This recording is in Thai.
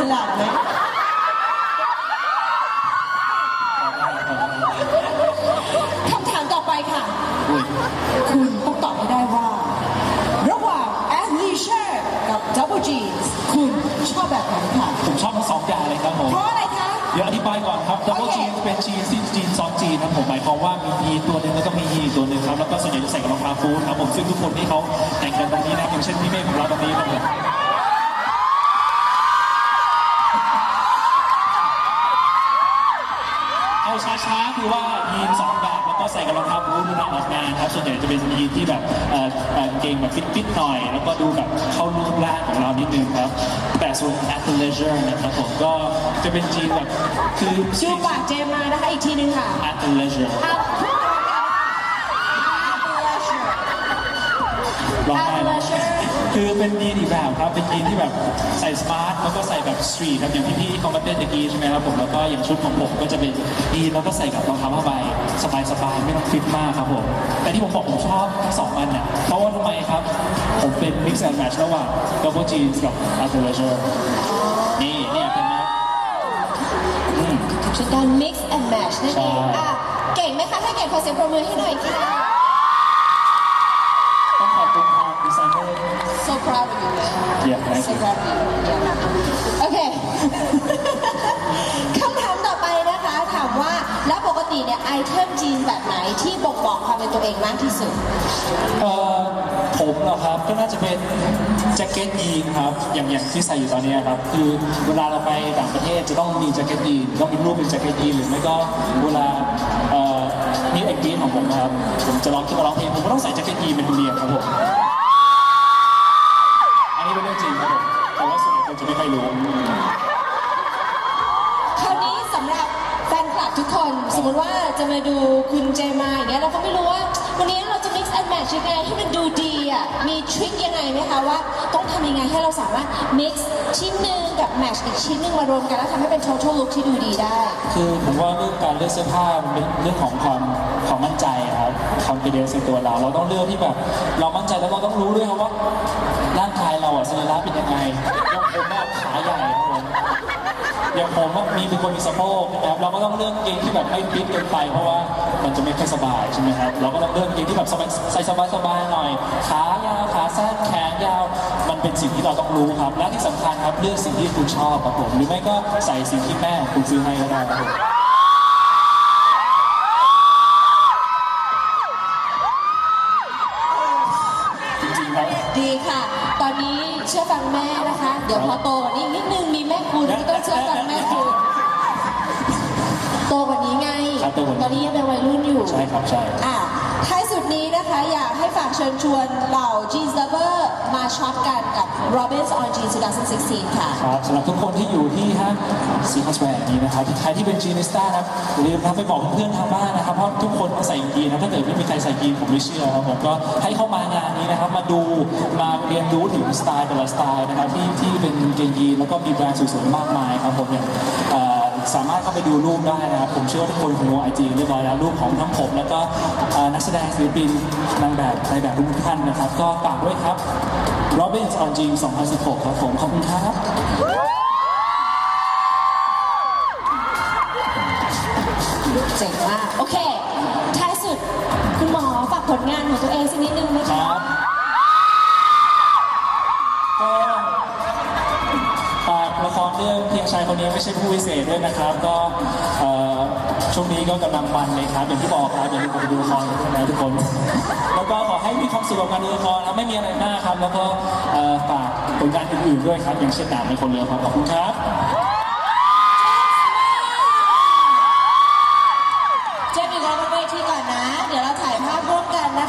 ฉลาดไหมคำถามต่อไปค่ะอุ้ยคุณต้องตอบให้ได้ว่า ระหว่าง Athleisure กับ Double Jeans คุณชอบแบบไหนค่ะ ผมชอบทั้งสองอย่างเลยครับผม เพราะอะไรคะ เดี๋ยวอธิบายก่อนครับ double โอเค jeans เป็น jeans ที่ jeans ซ้อนจีนครับผมหมายความว่ามียีนตัวหนึ่งแล้วก็มียีนตัวหนึ่งครับแล้วก็ส่วนใหญ่จะใส่กับรองเท้าฟูทครับผมซึ่งทุกคนที่เขาแต่งกันตรงนี้นะครับอย่างเช่นพี่เมฆของเราตรงนี้ครับผม ช้าๆคือว่ายีนสองแบบแล้วก็ใส่กับรองเท้าบูทเวลาออกงานครับส่วนใหญ่จะเป็นยีนที่แบบเอ่อเอ่อกางเกงแบบฟิตๆหน่อย แล้วก็ดูแบบเข้ารูปร่างของเรานิดนึงครับแต่ส่วน athleisure นะครับผมก็จะเป็นจีนแบบคือชูปากเจมมานะคะอีกทีหนึงค่ะ athleisure อะร้องไห้แล้ว Athleisure คือเป็นยีนอีกแบบครับ เป็นยีนที่แบบใส่สมาร์ทแล้วก็ใส่แบบสตรีทครับอย่างที่พี่เขามาเต้นตะกี้ใช่ไหมครับผมแล้วก็อย่างชุดของผมก็จะเป็นยีนแล้วก็ใส่กับรองเท้าผ้าใบสบายๆไม่ต้องฟิตมากครับผมแต่ที่ผมบอกผมชอบทั้งสองอันเนี่ยเพราะว่าทำไมครับ ผมเป็น mix and match ระหว่าง double jeans กับ athleisure นี่เนี่ยเป็นไหมอืมชุดการ mix and match นั่นเองใช่อะเก่งไหมคะถ้าเก่งขอเสียงปรบมือให้หน่อยค่ะ ต้องขอบคุณทางดีไซเนอร์ so proud of you Yeah, thank so you. proud of you Yeah. โอเคคำถามต่อไปนะคะ ถามว่าแล้วปกติเนี่ยไอเทมจีนแบบไหนที่บ่งบอกความเป็นตัวเองมากที่สุด เอ่อผมเหรอครับก็น่าจะเป็นแจ็คเก็ตยีนครับอย่างอย่างที่ใส่อยู่ตอนนี้ครับคือเวลาเราไปต่างประเทศจะต้องมีแจ็คเก็ตยีนต้องมีรูปเป็นแจ็คเก็ตยีนหรือไม่ก็เวลาเอ่อมีเอ็กยีนของผมนะครับผมจะร้องที่มาร้องเพลงผมก็ต้องใส่แจ็คเก็ตยีนเป็นธรรมเนียมครับผม หญ่คนจะไม่ค่อยรู้คราวนี้สำหรับแฟนคลับทุกคน สมมติว่าจะมาดูคุณเจมาอย่างเงี้ยเราก็ไม่รู้ว่า วันนี้เราจะ mix and match ยังไงให้มันดูดีอะมีทริคยังไงไหมคะว่า ต้องทำยังไงให้เราสามารถ mix ชิ้นหนึ่งกับ match อีกชิ้นหนึ่งมารวมกัน แล้วทำให้เป็น total look ที่ดูดีได้ คือผมว่าเรื่องการเลือกเสื้อผ้ามันเป็นเรื่องของความความมั่นใจ ครับความเป็นเดนในตัวเรา เราต้องเลือกที่แบบ เรามั่นใจแล้วเราต้องรู้ด้วยครับว่าร่างกายเราอะสรีระเป็นยังไงอย่างผมอะขาใหญ่ครับผมอย่างผมอะมีเป็นคนมีสะโพกนะครับเราก็ต้องเลือกเกงที่แบบไม่ฟิตเกินไป เพราะว่ามันจะไม่ค่อยสบายใช่ไหมครับเราก็ต้องเลือกเกงที่แบบใส่สบายๆหน่อย ขายาวขาสั้นแขนยาวมันเป็นสิ่งที่เราต้องรู้ครับ และที่สำคัญครับเลือกสิ่งที่คุณชอบครับผมหรือไม่ก็ใส่สิ่งที่แม่คุณซื้อให้ก็ได้ครับ อนนี้เชื่อฟังแม่นะคะ เดี๋ยวพอโตกว่านี้อีกนิดนึงมีแม่คุณก็ต้องเชื่อฟังแม่คุณโตกว่านี้ไง ครับโตกว่านี้ ตอนนี้ยังเป็นวัยรุ่นอยู่ ใช่ครับใช่ อะท้ายสุดนี้นะคะอยากให้ฝากเชิญชวนเหล่า Jeans Lover มา ช็อปกันกับ Robin's on Jean 2016 ค่ะ ครับสำหรับทุกคนที่อยู่ที่ห้างซีคัสแวร์นี้นะครับใครที่เป็นจีนิสต้านะครับอย่าลืมนะไปบอกเพื่อนๆทางบ้านนะครับเพราะทุกคนต้องใส่ยีนนะถ้าเกิดไม่มีใครใส่ยีนผมไม่เชื่อครับผมก็ให้เข้ามางานนี้นะครับมาดูมาเรียนรู้ถึงสไตล์แต่ละสไตล์นะครับที่ที่เป็นกางเกงยีนแล้วก็มีแบรนด์สวยๆมากมายครับผมอย่างเอ่อ สามารถเข้าไปดูรูปได้นะครับ ผมเชื่อว่าทุกคนคงรู้ไอจีเรียบร้อยแล้วรูปของทั้งผม แล้วก็เอ่อนักแสดงศิลปินนางแบบในแบบทุกท่านนะครับ ก็ฝากด้วยครับ Robins on Jean 2016 ครับผมขอบคุณครับ เจ๋งมาก โอเค ท้ายสุด คุณหมอฝากผลงานของตัวเองสักนิดนึงไหมคคะรับก็ฝาก ละครเรื่องเพียงชายคนนี้ไม่ใช่ผู้วิเศษด้วยนะครับ ก็ช่วงนี้ก็กำลังมันเลยครับอย่างที่บอกครับอย่าลืมไปดูละครกันด้วยนะทุกคน แล้วก็ขอให้มีความสุขกับการดูละครครับไม่มีอะไรมากครับ แล้วก็ฝากผลงานอื่นๆด้วยครับ อย่างเช่นหนังในคนเรือครับขอบคุณครับ